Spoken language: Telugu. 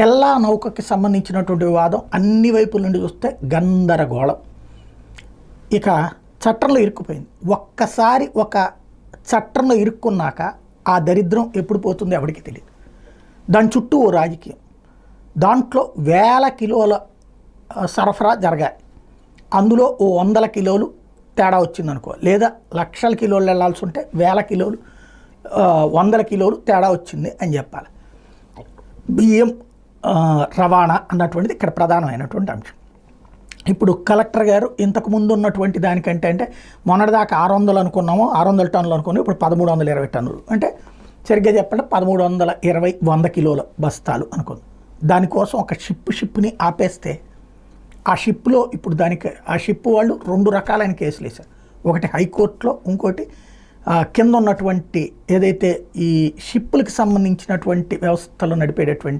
తెల్ల నౌకకి సంబంధించినటువంటి వివాదం అన్ని వైపుల నుండి చూస్తే గందరగోళం. ఇక చట్టంలో ఇరుక్కుపోయింది. ఒక్కసారి ఒక చట్టంలో ఇరుక్కున్నాక ఆ దరిద్రం ఎప్పుడు పోతుందో ఎవరికి తెలియదు దాని చుట్టూ ఓ రాజకీయం. దాంట్లో వేల కిలోల సరఫరా జరగాలి. అందులో ఓ వందల కిలోలు తేడా వచ్చిందనుకో లేదా లక్షల కిలోలు వెళ్ళాల్సి ఉంటే వేల కిలోలు వందల కిలోలు తేడా వచ్చింది అని చెప్పాలి. బియ్యం రవాణా అన్నటువంటిది ఇక్కడ ప్రధానమైనటువంటి అంశం. ఇప్పుడు కలెక్టర్ గారు ఇంతకు ముందు ఉన్నటువంటి దానికంటే అంటే మొన్నటిదాకా ఆరు వందలు అనుకున్నాము ఆరు వందల టన్నులు అనుకున్నాము ఇప్పుడు పదమూడు వందల ఇరవై టన్నులు. అంటే సరిగ్గా చెప్పండి పదమూడు వందల ఇరవై వంద కిలోల బస్తాలు అనుకుంది. దానికోసం ఒక షిప్ షిప్ని ఆపేస్తే ఆ షిప్లో ఇప్పుడు దానికి ఆ షిప్ వాళ్ళు రెండు రకాలైన కేసులు వేశారు. ఒకటి హైకోర్టులో ఇంకోటి కింద ఉన్నటువంటి ఏదైతే ఈ షిప్పులకు సంబంధించినటువంటి వ్యవస్థలు నడిపేటటువంటి